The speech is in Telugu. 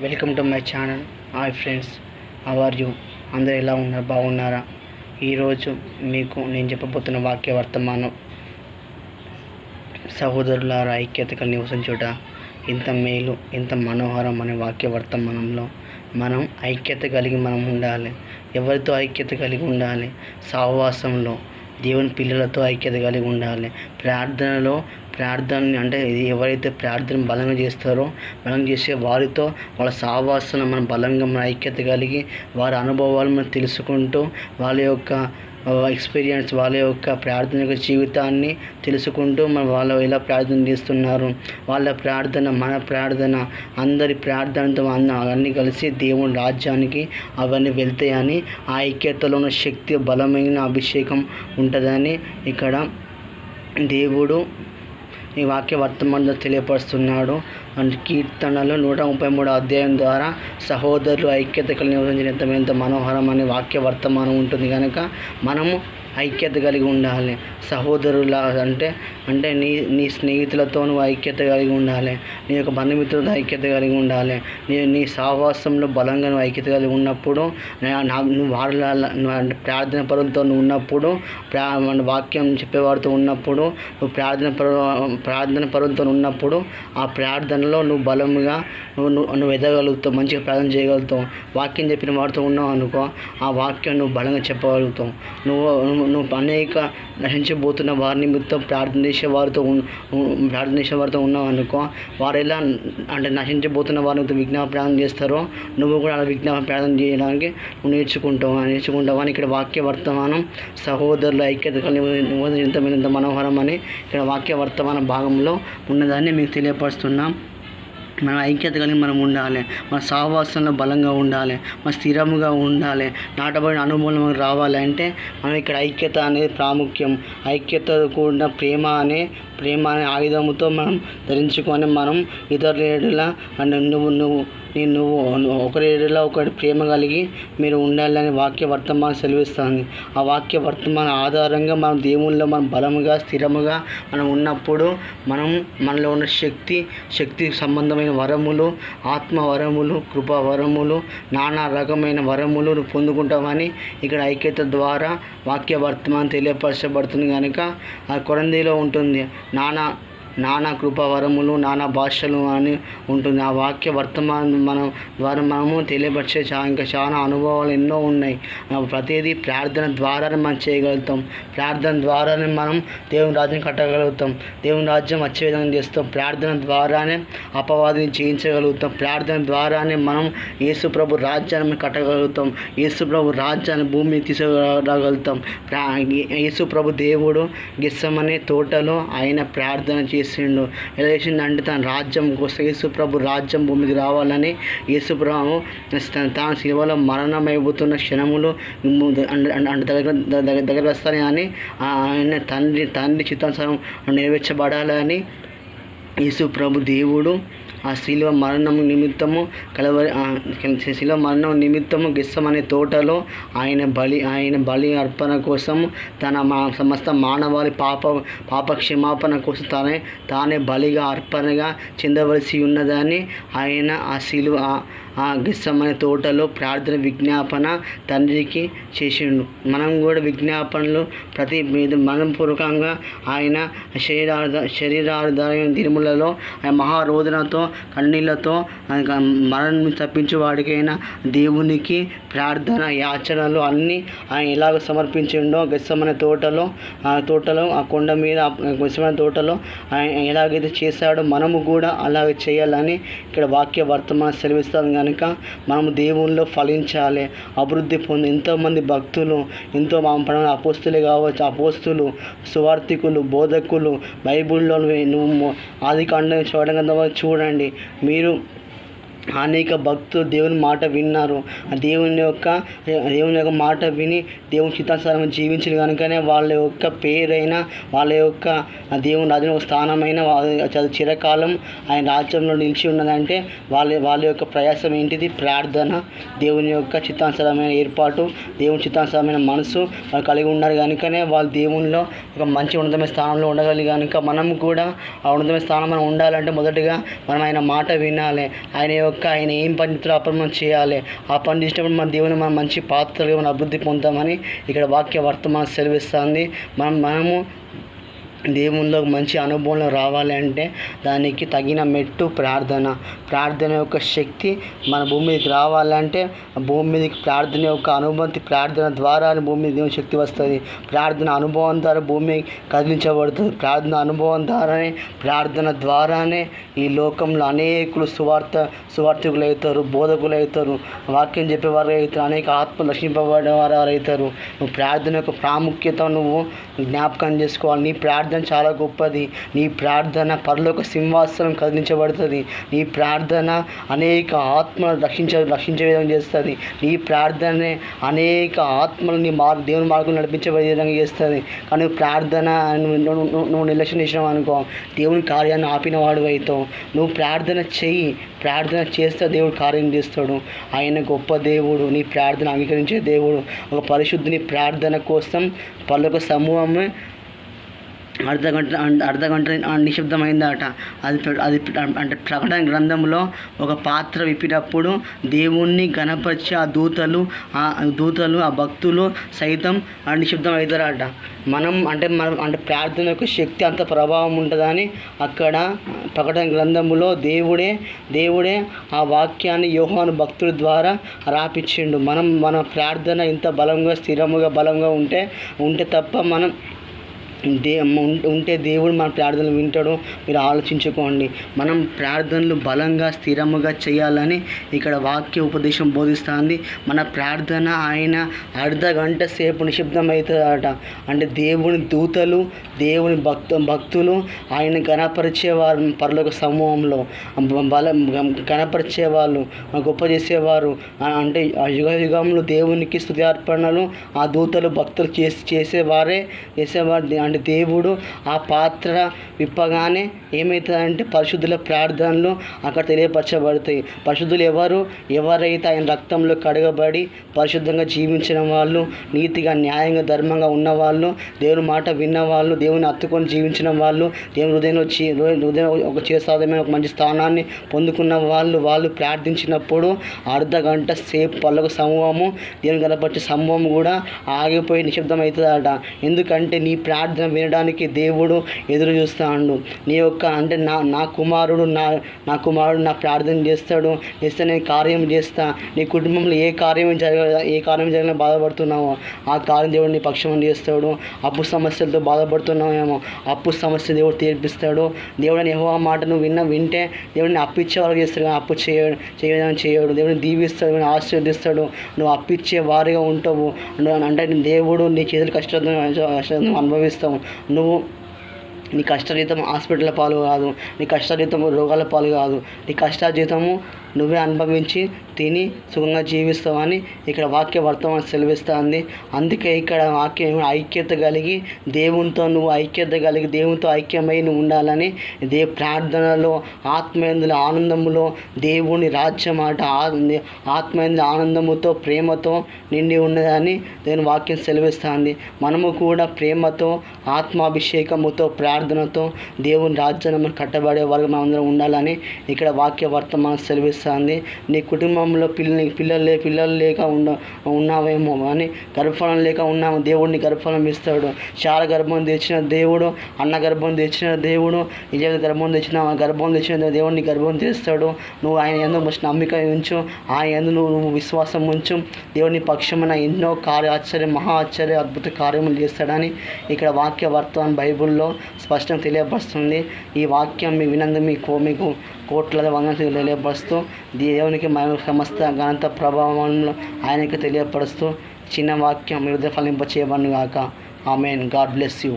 Welcome to my channel. Hi friends. Are you? అందరు ఎలా ఉన్నారు? బాగున్నారా? ఈరోజు మీకు నేను చెప్పబోతున్న వాక్య వర్తమానం. సహోదరులారా ఐక్యతగా నివసించుట ఇంత మేలు ఇంత మనోహరం అనే వాక్య వర్తమానంలో మనం ఐక్యత కలిగి మనం ఉండాలి. ఎవరితో ఐక్యత కలిగి ఉండాలి? సహవాసంలో దేవుని పిల్లలతో ఐక్యత కలిగి ఉండాలి. ప్రార్థనలో ప్రార్థన అంటే ఇది ఎవరైతే ప్రార్థన బలంగా చేస్తారో బలంగా చేసే వారితో వాళ్ళ సావాసన మనం బలంగా మన ఐక్యత కలిగి వారి అనుభవాలు మనం తెలుసుకుంటూ వాళ్ళ యొక్క ఎక్స్పీరియన్స్ వాళ్ళ యొక్క ప్రార్థన యొక్క జీవితాన్ని తెలుసుకుంటూ మన వాళ్ళు ఎలా ప్రార్థన చేస్తున్నారు వాళ్ళ ప్రార్థన మన ప్రార్థన అందరి ప్రార్థనతో అన్న అన్నీ కలిసి దేవుని రాజ్యానికి అవన్నీ వెళ్తాయని ఆ ఐక్యతలో ఉన్న శక్తి బలమైన అభిషేకం ఉంటుందని ఇక్కడ దేవుడు ఈ వాక్య వర్తమానంలో తెలియపరుస్తున్నాడు. అండ్ కీర్తనలు నూట ముప్పై మూడు అధ్యాయం ద్వారా సహోదరులు ఐక్యత కలిగి నివసించిన ఎంత ఎంత మనోహరం అనే వాక్య వర్తమానం ఉంటుంది కనుక మనము ఐక్యత కలిగి ఉండాలి. సహోదరుల అంటే అంటే నీ నీ స్నేహితులతోనూ ఐక్యత కలిగి ఉండాలి. నీ యొక్క బంధుమిత్రులతో ఐక్యత కలిగి ఉండాలి. నీ నీ సహవాసంలో బలంగా నువ్వు ఐక్యత కలిగి ఉన్నప్పుడు నువ్వు వాళ్ళ అంటే ప్రార్థన పరులతో నువ్వు ఉన్నప్పుడు ప్రా వాక్యం చెప్పేవారితో ఉన్నప్పుడు నువ్వు ప్రార్థన పరు ప్రార్థన పరులతో ఉన్నప్పుడు ఆ ప్రార్థనలో నువ్వు బలంగా నువ్వు నువ్వు నువ్వు ఎదగలుగుతావు మంచిగా ప్రార్థన చేయగలుగుతావు. వాక్యం చెప్పిన వారితో ఉన్నావు అనుకో ఆ వాక్యం నువ్వు బలంగా చెప్పగలుగుతావు. నువ్వు నువ్వు నువ్వు అనేక నశించబోతున్న వారి నిమిత్తం ప్రార్థన చేసే వారితో ఉన్- ప్రార్థన చేసే వారితో ఉన్నావు అనుకో వారు ఎలా అంటే నశించబోతున్న వారితో విజ్ఞాపన ప్రార్థన చేస్తారో నువ్వు కూడా అలా విజ్ఞాపన ప్రార్థన చేయడానికి నువ్వు నేర్చుకుంటావు నేర్చుకుంటావు అని ఇక్కడ వాక్య వర్తమానం సహోదరుల ఐక్యత ఎంత మనోహరం అని ఇక్కడ వాక్య వర్తమాన భాగంలో ఉన్నదాన్ని మీకు తెలియపరుస్తున్నాం. మన ఐక్యత కలిగి మనం ఉండాలి. మన సహవాసంలో బలంగా ఉండాలి. మన స్థిరముగా ఉండాలి. నాటబడిన అనుభవం రావాలి. అంటే మనం ఇక్కడ ఐక్యత అనేది ప్రాముఖ్యం. ఐక్యత కూడిన ప్రేమ అనే ప్రేమ అనే ఆయుధముతో మనం ధరించుకొని మనం ఇతరుల ఎడల నువ్వు నువ్వు నేను నువ్వు ఒకరి ఎడల ఒకటి ప్రేమ కలిగి మీరు ఉండాలని వాక్య వర్తమానం సెలవిస్తుంది. ఆ వాక్య వర్తమాన ఆధారంగా మనం దేవుళ్ళలో మనం బలముగా స్థిరముగా మనం ఉన్నప్పుడు మనం మనలో ఉన్న శక్తి శక్తి సంబంధమైన వరములు ఆత్మ వరములు కృపా వరములు నానా రకమైన వరములు పొందుకుంటామని ఇక్కడ ఐక్యత ద్వారా వాక్య వర్తమానం తెలియపరచబడుతుంది కనుక ఆ కొరందిలో ఉంటుంది. నానా నానా కృపావరములు నానా భాషలు అని ఉంటుంది. ఆ వాక్య వర్తమానం మనం ద్వారా మనము తెలియపరిచే చా ఇంకా చాలా అనుభవాలు ఎన్నో ఉన్నాయి. ప్రతిదీ ప్రార్థన ద్వారానే మనం చేయగలుగుతాం. ప్రార్థన ద్వారానే మనం దేవుని రాజ్యం కట్టగలుగుతాం. దేవుని రాజ్యం వచ్చే విధంగా చేస్తాం. ప్రార్థన ద్వారానే అపవాదిని జయించగలుగుతాం. ప్రార్థన ద్వారానే మనం యేసు ప్రభు రాజ్యాన్ని కట్టగలుగుతాం. యేసు ప్రభు రాజ్యాన్ని భూమిని తీసుకురాగలుగుతాం ప్రా యేసు ప్రభు దేవుడు గిస్సమనే తోటలో ఆయన ప్రార్థన చేసిండు. ఎలా చేసిందంటే తన రాజ్యం కోసం యేసుప్రభు రాజ్యం భూమికి రావాలని యేసు ప్రభు తన- తాను శిలువలో మరణమైపోతున్న క్షణములు అంటే దగ్గర దగ్గర దగ్గర వస్తాయి అని ఆయన తండ్రి తండ్రి చిత్తానుసారం నెరవేర్చబడాలని యేసు ప్రభు దేవుడు ఆ శిలువ మరణం నిమిత్తము కలవరి శిలువ మరణం నిమిత్తము గిస్సమనే అనే తోటలో ఆయన బలి ఆయన బలి అర్పణ కోసం తన మా సమస్త మానవాళి పాప పాప క్షమాపణ కోసం తానే తానే బలిగా అర్పణగా చెందవలసి ఉన్నదని ఆయన ఆ శిలువ ఆ- ఆ అనే తోటలో ప్రార్థన విజ్ఞాపన తండ్రికి చేసిండు. మనం కూడా విజ్ఞాపనలు ప్రతి మీద మనపూర్వకంగా ఆయన శరీరార్థ శరీరాధారమైన దినములలో ఆయన మహారోదనతో కన్నీళ్ళతో ఆయన మరణం తప్పించే వాడికైనా దేవునికి ప్రార్థన యాచనలు అన్నీ ఆయన ఎలాగ సమర్పించిండో గెస్సమనే తోటలో ఆ తోటలో ఆ కొండ మీద ఆ గెస్సమనే తోటలో ఆయన ఎలాగైతే చేశాడో మనము కూడా అలాగే చేయాలని ఇక్కడ వాక్య వర్తమానం సెలవిస్తాం కనుక మనం దేవుణ్ణిలో ఫలించాలి అభివృద్ధి పొంది ఎంతోమంది భక్తులు ఎంతో మా పడ అపోస్తులే కావచ్చు అపోస్తులు సువార్థికులు బోధకులు బైబిల్లో నువ్వు ఆది కాండం చూడడం చూడండి. మీరు అనేక భక్తులు దేవుని మాట విన్నారు. ఆ దేవుని యొక్క దేవుని యొక్క మాట విని దేవుని చిత్తానుసారం జీవించిన కనుకనే వాళ్ళ యొక్క పేరైన వాళ్ళ యొక్క దేవుని రాజ్యం ఒక స్థానమైన వాళ్ళ చిరకాలం ఆయన రాజ్యంలో నిలిచి ఉన్నదంటే వాళ్ళ వాళ్ళ యొక్క ప్రయాసం ఏంటిది? ప్రార్థన దేవుని యొక్క చిత్తానుసారమైన ఏర్పాటు దేవుని చిత్తానుసారమైన మనసు వాళ్ళు కలిగి ఉన్నారు కనుకనే వాళ్ళు దేవునిలో ఒక మంచి ఉన్నతమైన స్థానంలో ఉండగలిగి కనుక మనం కూడా ఆ ఉన్నతమైన స్థానం మనం ఉండాలంటే మొదటిగా మనం ఆయన మాట వినాలి. ఆయన యొక్క ఆయన ఏం పని చేస్తాడో ఆ పని మనం చేయాలి. ఆ పని చేసినప్పుడు మన దేవుని మనం మంచి పాత్రలుగా మనం అభివృద్ధి పొందామని ఇక్కడ వాక్య వర్తమానం సెలవిస్తుంది. మనం మనము దేవునిలో మంచి అనుభవంలో రావాలి అంటే దానికి తగిన మెట్టు ప్రార్థన. ప్రార్థన యొక్క శక్తి మన భూమి మీదకి రావాలంటే భూమి మీదకి ప్రార్థన యొక్క అనుభూతి ప్రార్థన ద్వారా భూమి మీద దేవుని శక్తి వస్తుంది. ప్రార్థన అనుభవం ద్వారా భూమి కదిలించబడుతుంది. ప్రార్థన అనుభవం ద్వారానే ప్రార్థన ద్వారానే ఈ లోకంలో అనేకులు సువార్త సువార్థికులు అవుతారు బోధకులు అవుతారు వాక్యం చెప్పేవారు అవుతారు అనేక ఆత్మలు రక్షింపబడే వారు అవుతారు. నువ్వు ప్రార్థన యొక్క ప్రాముఖ్యత నువ్వు జ్ఞాపకం చేసుకోవాలి. నీ ప్రార్థన ప్రార్థన చాలా గొప్పది. నీ ప్రార్థన పరలోక సింహాసనం కదిలించబడుతుంది. నీ ప్రార్థన అనేక ఆత్మలు రక్షించ రక్షించే విధంగా చేస్తుంది. నీ ప్రార్థనే అనేక ఆత్మలని మార్ దేవుని మార్గం నడిపించే విధంగా చేస్తుంది. కానీ ప్రార్థన నువ్వు- నువ్వు- నువ్వు నిర్లక్ష్యం చేసినావు అనుకో దేవుని కార్యాన్ని ఆపిన వాడు అవుతావు. నువ్వు ప్రార్థన చెయ్యి. ప్రార్థన చేస్తే దేవుడు కార్యం చేస్తాడు. ఆయన గొప్ప దేవుడు. నీ ప్రార్థన అంగీకరించే దేవుడు. ఒక పరిశుద్ధిని ప్రార్థన కోసం పలుక సమూహమే అర్ధ గంట అర్ధ గంట నిశ్శబ్దమైందట. అది అది అంటే ప్రకటన గ్రంథంలో ఒక పాత్ర విప్పినప్పుడు దేవుణ్ణి గణపరిచే ఆ దూతలు ఆ దూతలు ఆ భక్తులు సైతం ఆ నిశ్శబ్దం అవుతారట మనం అంటే మనం అంటే ప్రార్థన యొక్క శక్తి అంత ప్రభావం ఉంటుందని అక్కడ ప్రకటన గ్రంథములో దేవుడే దేవుడే ఆ వాక్యాన్ని యోహాను భక్తుల ద్వారా రాపిచ్చిండు. మనం మన ప్రార్థన ఇంత బలంగా స్థిరముగా బలంగా ఉంటే ఉంటే తప్ప మనం దే ఉంటే దేవుడు మన ప్రార్థనలు వింటాడు. మీరు ఆలోచించుకోండి. మనం ప్రార్థనలు బలంగా స్థిరముగా చేయాలని ఇక్కడ వాక్య ఉపదేశం బోధిస్తుంది. మన ప్రార్థన ఆయన అర్ధ గంట సేపు నిశ్శబ్దం అవుతుందట అంటే దేవుని దూతలు దేవుని భక్తు భక్తులు ఆయన గణపరిచేవారు పరలోక సమూహంలో. బలం బల గణపరిచే వాళ్ళు గొప్ప చేసేవారు. అంటే ఆ యుగ యుగంలో దేవునికి స్తుతి అర్పణలు ఆ దూతలు భక్తులు చేసి చేసేవారే చేసేవారు అంటే దేవుడు ఆ పాత్ర విప్పగానే ఏమవుతుందంటే పరిశుద్ధుల ప్రార్థనలు అక్కడ తెలియపరచబడతాయి. పరిశుద్ధులు ఎవరు? ఎవరైతే ఆయన రక్తంలో కడగబడి పరిశుద్ధంగా జీవించిన వాళ్ళు నీతిగా న్యాయంగా ధర్మంగా ఉన్నవాళ్ళు దేవుని మాట విన్నవాళ్ళు దేవుని అత్తుకొని జీవించిన వాళ్ళు దేవుని హృదయంలో హృదయం ఒక చేసాదమైన ఒక మంచి స్థానాన్ని పొందుకున్న వాళ్ళు వాళ్ళు ప్రార్థించినప్పుడు అర్ధ గంట సేపు పల్లక సమూహము దేవుని కనపరిచే సమూహం కూడా ఆగిపోయి నిశ్శబ్దం అవుతుందట ఎందుకంటే నీ ప్రార్థన వినడానికి దేవుడు ఎదురు చూస్తాడు. నీ యొక్క అంటే నా నా కుమారుడు నా నా కుమారుడు నా ప్రార్థన చేస్తాడు. చేస్తే నేను కార్యం చేస్తా. నీ కుటుంబంలో ఏ కార్యం జరగ ఏ కార్యం జరిగినా బాధపడుతున్నావో ఆ కార్యం దేవుడు నీ పక్షం చేస్తాడు. అప్పు సమస్యలతో బాధపడుతున్నావేమో అప్పు సమస్య దేవుడు తీర్పిస్తాడు. దేవుడిని ఏవో మాటను విన్న వింటే దేవుడిని అప్పిచ్చే వాళ్ళకి చేస్తాడు. కానీ అప్పు చేయడు చేయడం చేయడు. దేవుడిని దీవిస్తాడు. దేవుని ఆశీర్వదిస్తాడు. నువ్వు అప్పిచ్చే వారిగా ఉంటావు. నువ్వు అంటే దేవుడు నీ చేతులు కష్టం కష్టం అనుభవిస్తావు. నువ్వు నీ కష్టజీతం హాస్పిటల్ పాలు కాదు నీ కష్టజీతం రోగాల పాలు కాదు నీ కష్టజీతము నువ్వే అనుభవించి తిని సుఖంగా జీవిస్తావని ఇక్కడ వాక్య వర్తమానం సెలవిస్తుంది. అందుకే ఇక్కడ వాక్యం ఐక్యత కలిగి దేవునితో నువ్వు ఐక్యత కలిగి దేవునితో ఐక్యమై నువ్వు ఉండాలని దే ప్రార్థనలో ఆత్మేందుల ఆనందములో దేవుని రాజ్యం ఆట ఆ- ఆనందముతో ప్రేమతో నిండి ఉన్నదని దేని వాక్యం సెలవిస్తుంది. మనము కూడా ప్రేమతో ఆత్మాభిషేకముతో ప్రార్థనతో దేవుని రాజ్యాన్ని కట్టబడే వరకు మనందరం ఉండాలని ఇక్కడ వాక్య వర్తమానం సెలవిస్తుంది. నీ కుటుంబంలో పిల్లని పిల్లలు లే పిల్లలు లేక ఉన్న ఉన్నావేమో అని గర్భఫలం లేక ఉన్నాము దేవుడిని గర్భఫలం ఇస్తాడు. చాలా గర్భం తెచ్చిన దేవుడు అన్న గర్భం తెచ్చిన దేవుడు నిజ గర్భం తెచ్చిన గర్భం తెచ్చిన దేవుడిని గర్భం తెస్తాడు. నువ్వు ఆయన ఎందు నమ్మిక ఉంచు ఆయన ఎందు నువ్వు నువ్వు విశ్వాసం ఉంచు. దేవుని పక్షమున ఎన్నో కార్య ఆశ్చర్య మహా ఆశ్చర్య అద్భుత కార్యములు చేస్తాడని ఇక్కడ వాక్య వర్తమానం బైబిల్లో స్పష్టంగా తెలియపరుస్తుంది. ఈ వాక్యం మీ వినందు మీకు మీకు కోట్ల వందలు తెలియపరుస్తూ దేవునికి మన సమస్త ఘనత ప్రభావంలో ఆయనకు తెలియపరుస్తూ చిన్న వాక్యం హృదయ ఫలింప చేయబడును గాక ఆమెన్. God bless you.